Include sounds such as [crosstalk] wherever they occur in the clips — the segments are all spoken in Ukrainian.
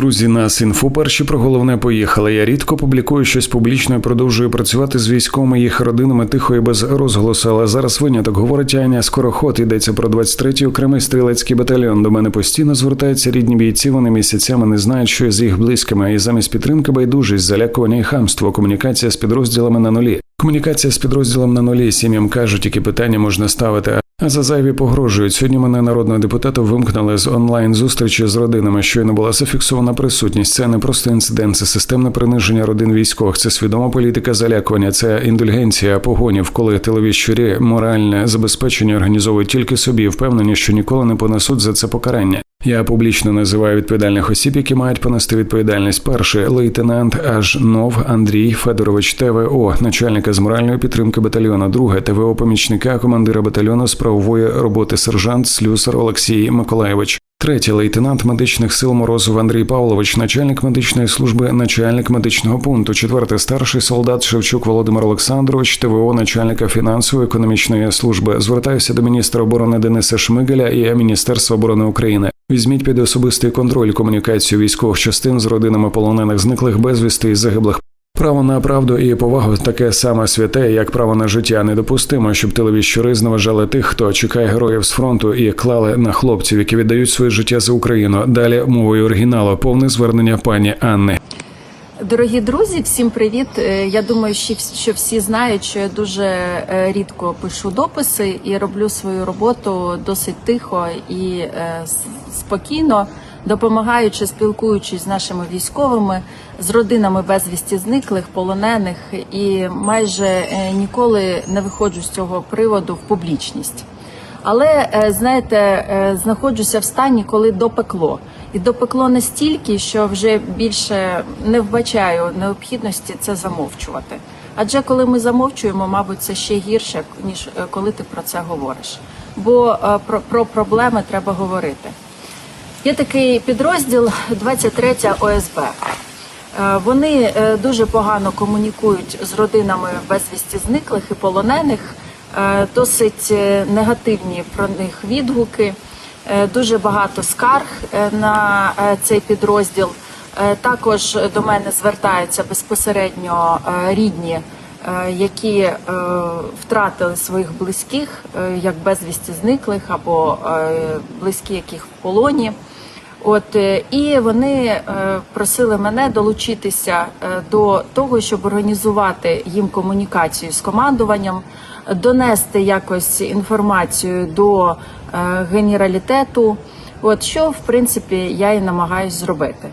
Друзі, нас інфо перші про головне поїхали. Я рідко публікую щось публічно і продовжую працювати з військовими їх родинами тихо і без розголосу. Але зараз виняток говорить Аня Скороход. Йдеться про 23-й окремий стрілецький батальйон. До мене постійно звертаються рідні бійці. Вони місяцями не знають, що з їх близькими. І замість підтримки байдужість, залякування і хамство. Комунікація з підрозділами на нулі. Комунікація з підрозділом на нулі. Сім'ям кажуть, які питання можна ставити. А за зайві погрожують. Сьогодні мене народного депутата вимкнули з онлайн зустрічі з родинами. Щойно була зафіксована присутність. Це не просто інцидент, це системне приниження родин військових. Це свідома політика залякування, це індульгенція погонів, коли тилові щурі моральне забезпечення організовують тільки собі, впевнені, що ніколи не понесуть за це покарання. Я публічно називаю відповідальних осіб, які мають понести відповідальність. Перший лейтенант аж нов Андрій Федорович ТВО, начальника з моральної підтримки батальйону. Друге ТВО помічника командира батальйону з правової роботи сержант Слюсар Олексій Миколаєвич. Третій лейтенант медичних сил Морозов Андрій Павлович, начальник медичної служби, начальник медичного пункту. Четвертий старший солдат Шевчук Володимир Олександрович, ТВО, начальника фінансово-економічної служби. Звертаюся до міністра оборони Дениса Шмигаля і Міністерства оборони України. Візьміть під особистий контроль комунікацію військових частин з родинами полонених зниклих безвісти і загиблих. Право на правду і повагу таке саме святе, як право на життя. Недопустимо, щоб тилові щури зневажали тих, хто чекає героїв з фронту і клали на хлопців, які віддають своє життя за Україну. Далі мовою оригіналу повне звернення пані Анни. Дорогі друзі, всім привіт! Е, Я думаю, що всі- знають, що я дуже е, рідко пишу дописи і роблю свою роботу досить тихо і е, спокійно, допомагаючи, спілкуючись з нашими військовими, з родинами безвісті зниклих, полонених, і майже е, ніколи не виходжу з цього приводу в публічність. Але е, знаєте, е, знаходжуся в стані, коли допекло. І допекло настільки, що вже більше не вбачаю необхідності це замовчувати. Адже коли ми замовчуємо, мабуть, це ще гірше, ніж коли ти про це говориш. Бо про, про проблеми треба говорити. Є такий підрозділ 23 ОСБ. Е, Вони е, дуже погано комунікують з родинами безвісті зниклих і полонених. Е, Досить негативні про них відгуки. Дуже багато скарг на цей підрозділ. Також до мене звертаються безпосередньо рідні, які втратили своїх близьких, як безвісті зниклих або близькі, яких в полоні. От е, і вони е, просили мене долучитися е, до того, щоб організувати їм комунікацію з командуванням, донести якось інформацію до генералітету. От що в принципі я і намагаюсь зробити.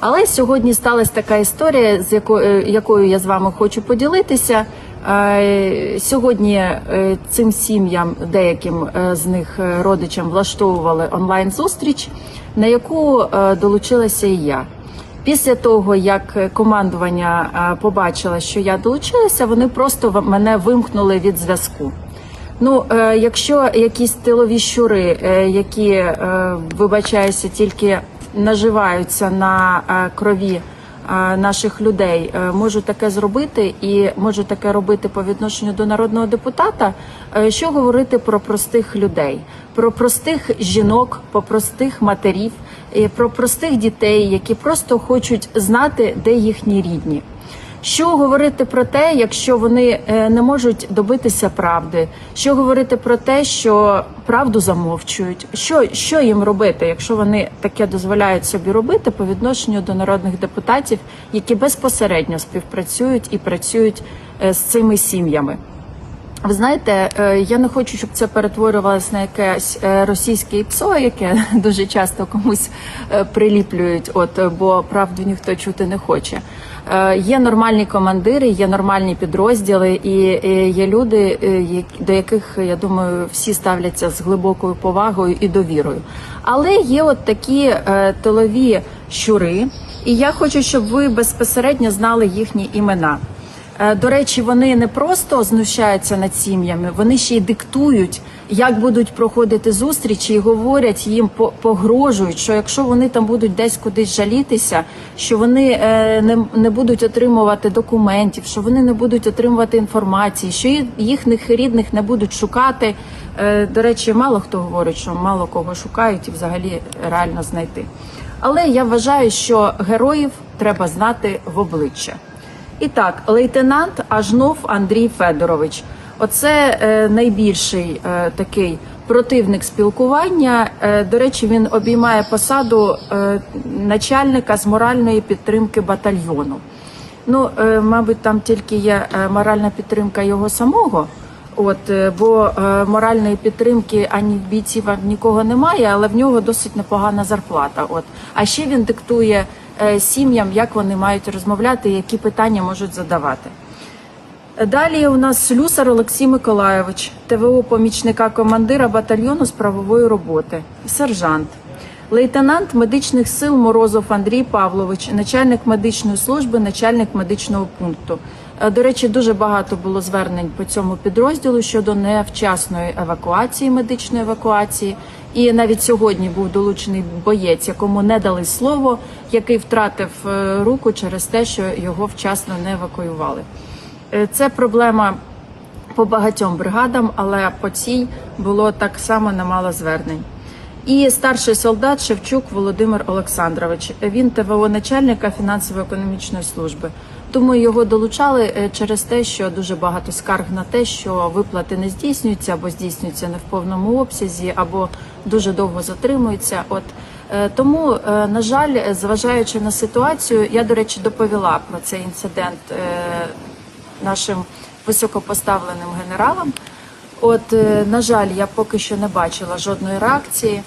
Але сьогодні сталася така історія, з якою, якою я з вами хочу поділитися. Е, Сьогодні е, цим сім'ям, деяким е, з них родичам влаштовували онлайн зустріч, на яку долучилася і я. Після того, як командування побачило, що я долучилася, вони просто мене вимкнули від зв'язку. Ну, якщо якісь тилові щури, які вибачаюся, тільки наживаються на крові наших людей, можу таке зробити і можу таке робити по відношенню до народного депутата. е, Що говорити про простих людей, про простих жінок, про простих матерів, про простих дітей, які просто хочуть знати, де їхні рідні. Що говорити про те, якщо вони е, не можуть добитися правди? Що говорити про те, що правду замовчують? Що, що їм робити, якщо вони таке дозволяють собі робити по відношенню до народних депутатів, які безпосередньо співпрацюють і працюють е, з цими сім'ями? Ви знаєте, е, я не хочу, щоб це перетворювалося на якесь е, російське ІПСО, яке [laughs] дуже часто комусь е, приліплюють, от бо правду ніхто чути не хоче. Є нормальні командири, є нормальні підрозділи, і є люди, до яких я думаю всі ставляться з глибокою повагою і довірою. Але є от такі тилові щури, і я хочу, щоб ви безпосередньо знали їхні імена. Е, До речі, вони не просто знущаються над сім'ями, вони ще й диктують, як будуть проходити зустрічі, і говорять їм, по- погрожують, що якщо вони там будуть десь кудись жалітися, що вони е, не, не будуть отримувати документів, що вони не будуть отримувати інформації, що їхніх рідних не будуть шукати. Е, До речі, мало хто говорить, що мало кого шукають і взагалі реально знайти. Але я вважаю, що героїв треба знати в обличчя. І так, лейтенант Ажнов Андрій Федорович. Оце е, найбільший е, такий противник спілкування. Е, до речі, він обіймає посаду е, начальника з моральної підтримки батальйону. Ну, е, мабуть, там тільки є е, моральна підтримка його самого. От, е, бо е, моральної підтримки ані бійців нікого немає, але в нього досить непогана зарплата. От. А ще він диктує сім'ям, як вони мають розмовляти, які питання можуть задавати. Далі у нас слюсар Олексій Миколайович, ТВО помічника командира батальйону з правової роботи, сержант. Лейтенант медичних сил Морозов Андрій Павлович, начальник медичної служби, начальник медичного пункту. Е, До речі, дуже багато було звернень по цьому підрозділу щодо невчасної евакуації, медичної евакуації. І навіть сьогодні був долучений боєць, якому не дали слово, який втратив е, руку через те, що його вчасно не евакуювали. Е, Це проблема по багатьом бригадам, але по цій було так само немало звернень. І старший солдат Шевчук Володимир Олександрович. Він ТВО начальника фінансово-економічної служби. Тому його долучали е, через те, що дуже багато скарг на те, що виплати не здійснюються або здійснюються не в повному обсязі, або дуже довго затримуються. От е, тому, е, на жаль, зважаючи на ситуацію, я до речі доповіла про цей інцидент нашим високопоставленим генералам. От, е, на жаль, я поки що не бачила жодної реакції.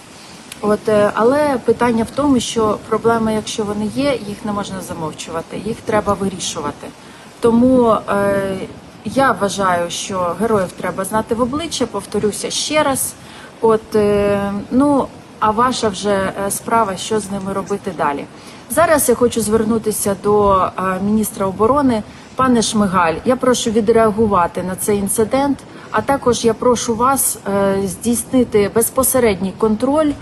От, е, але питання в тому, що проблеми, якщо вони є, їх не можна замовчувати, їх треба вирішувати. Тому е, я вважаю, що героїв треба знати в обличчя, повторюся ще раз. От, е, ну, а ваша вже е, справа, що з ними робити далі. Зараз я хочу звернутися до е, міністра оборони. Пане Шмигаль, я прошу відреагувати на цей інцидент. А також я прошу вас е, здійснити безпосередній контроль е,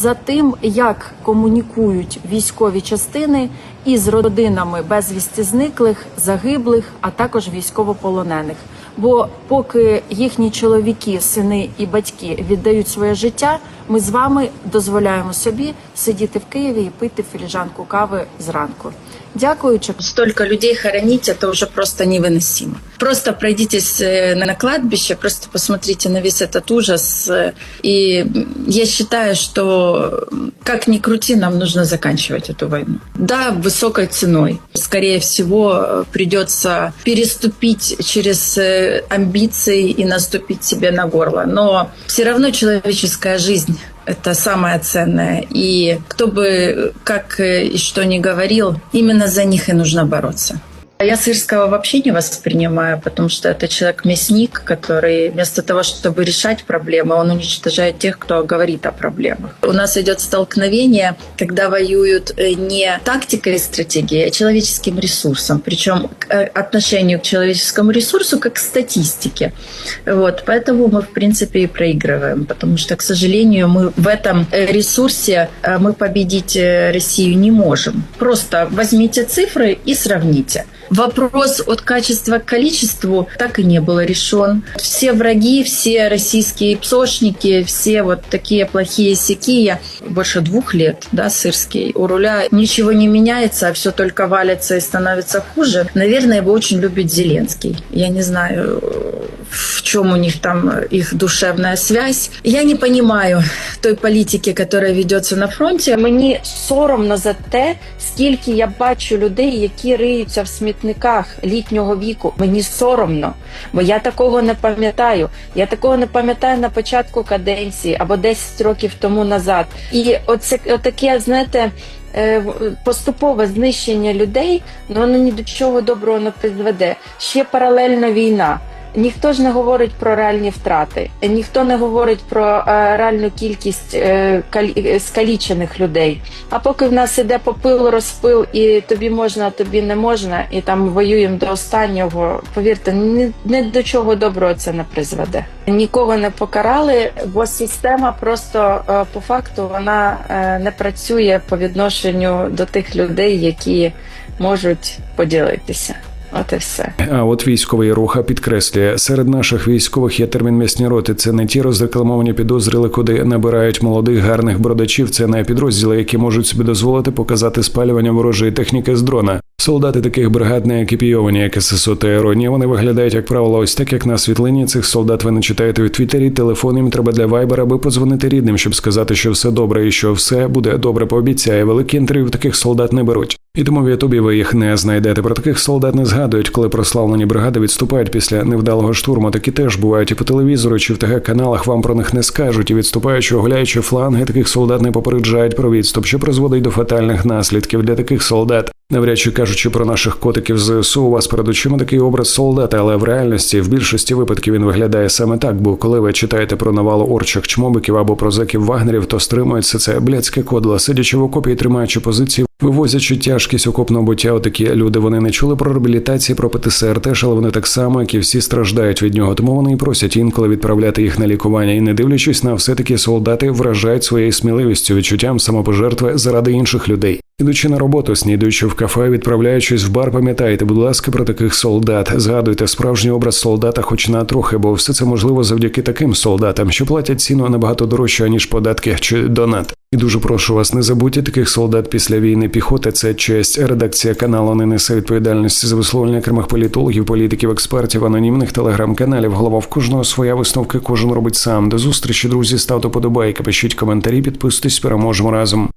за тим, як комунікують військові частини із родинами безвісті зниклих, загиблих, а також військовополонених. Бо поки їхні чоловіки, сини і батьки віддають своє життя, ми з вами дозволяємо собі сидіти в Києві і пити філіжанку кави зранку. Дякуючи. Столько людей хоронить, это уже просто невыносимо. Просто пройдитесь э, на кладбище, просто посмотрите на весь этот ужас. И я считаю, что как ни крути, нам нужно заканчивать эту войну. Да, высокой ценой. Скорее всего, э, придется переступить через э, амбиции и наступить себе на горло. Но все равно человеческая жизнь это самое ценное. И кто бы как и что ни говорил, именно за них и нужно бороться. Я Сырского вообще не воспринимаю, потому что это человек-мясник, который вместо того, чтобы решать проблемы, он уничтожает тех, кто говорит о проблемах. У нас идет столкновение, когда воюют э, не тактикой и стратегией, а человеческим ресурсом. Причем к э, отношению к человеческому ресурсу как к статистике. Вот, поэтому мы, в принципе, и проигрываем, потому что, к сожалению, мы в этом э, ресурсе мы победить Россию не можем. Просто возьмите цифры и сравните. Вопрос от качества к количеству так и не был решен. Все враги, все российские псошники, все вот такие плохие сякие, больше двух лет, да, сырский, у руля ничего не меняется, а все только валится и становится хуже. Наверное, его очень любит Зеленский. Я не знаю, в чем у них там их душевная связь. Я не понимаю той политики, которая ведется на фронте. Мені соромно за те, скільки я бачу людей, які риються в смітниках літнього віку. Мені соромно, бо я такого не пам'ятаю. Я такого не пам'ятаю на початку каденції або 10 років тому назад. І оце отаке, знаєте. е, Поступове знищення людей, ну воно ні до чого доброго не призведе. Ще паралельно війна. Ніхто ж не говорить про реальні втрати, ніхто не говорить про е, реальну кількість е, е, скалічених людей. А поки в нас іде попил, розпил, і тобі можна, тобі не можна, і там воюємо до останнього. Повірте, ні, ні до чого доброго це не призведе. Нікого не покарали, бо система просто по факту вона не працює по відношенню до тих людей, які можуть поділитися. От і все. А от військовий руха підкреслює, серед наших військових є термін м'ясні роти. Це не ті розрекламовані підозріли, куди набирають молодих гарних бродачів. Це не підрозділи, які можуть собі дозволити показати спалювання ворожої техніки з дрона. Солдати таких бригад не екіпійовані, як ССО та Іронія. Вони виглядають, як правило, ось так, як на світлині цих солдат ви не читаєте у Твіттері. Телефон їм треба для Вайбера, аби подзвонити рідним, щоб сказати, що все добре і що все буде добре. Пообіцяє. Великі інтерв'ю таких солдат не беруть. І тому в Ютубі ви їх не знайдете. Про таких солдат не згадують, коли прославлені бригади відступають після невдалого штурму. Такі теж бувають і по телевізору, чи в ТГ каналах вам про них не скажуть. І відступаючи, оголяючи фланги, таких солдат не попереджають про відступ, що призводить до фатальних наслідків для таких солдат. Навряд чи кажучи про наших котиків ЗСУ, у вас перед очима такий образ солдата, але в реальності в більшості випадків він виглядає саме так. Бо коли ви читаєте про навалу орчих чмобиків або про зеків вагнерів, то стримується це блядське кодло, сидячи в окопі і тримаючи позиції. Вивозячи тяжкість окопного буття, отакі люди вони не чули про реабілітації, про ПТСР теж, але вони так само, як і всі страждають від нього. Тому вони і просять інколи відправляти їх на лікування. І не дивлячись на все таки солдати вражають своєю сміливістю, відчуттям самопожертви заради інших людей. Ідучи на роботу, снідаючи в кафе, відправляючись в бар, пам'ятайте, будь ласка, про таких солдат. Згадуйте справжній образ солдата, хоч на трохи, бо все це можливо завдяки таким солдатам, що платять ціну набагато дорожче, ніж податки чи донат. І дуже прошу вас, не забудьте таких солдат після війни. Піхота це честь. Редакція каналу не несе відповідальності за висловлення окремих політологів, політиків, експертів, анонімних телеграм-каналів. Голова в кожного своя висновка, кожен робить сам. До зустрічі, друзі. Ставте подобайки, пишіть коментарі, підписуйтесь, переможемо разом.